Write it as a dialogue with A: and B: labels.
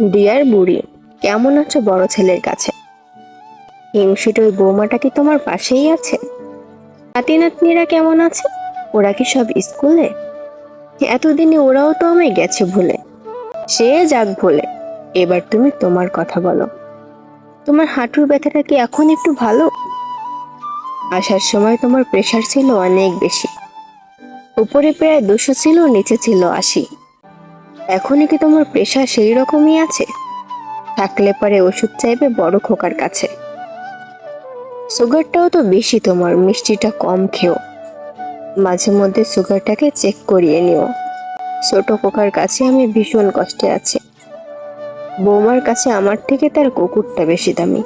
A: Deer বুড়ি, কেমন আছো বড় ছেলের কাছে? হিমশিট ওই বৌমাটা কি তোমার পাশেই আছে? নাতি নাতনিরা কেমন আছে? ওরা কি সব স্কুলে? এতদিনে ওরাও তো আমায় গেছে ভুলে। সে যাক ভুলে, এবার তুমি তোমার কথা বলো। তোমার হাঁটুর ব্যথাটা কি এখন একটু ভালো? আসার সময় তোমার প্রেশার ছিল অনেক বেশি। উপরে প্রায় দুশো ছিল, নিচে ছিল আশি। এখনই কি তোমার প্রেশার সেই রকমই আছে? থাকলে পরে ওষুধ চাইবে বড় খোকার কাছে। সুগারটাও তো বেশি তোমার, মিষ্টিটা কম খেও। মাঝে মধ্যে সুগারটাকে চেক করিয়ে নিও। ছোট খোকার কাছে আমি ভীষণ কষ্টে আছি। বৌমার কাছে আমার থেকে তার কুকুরটা বেশি দামি।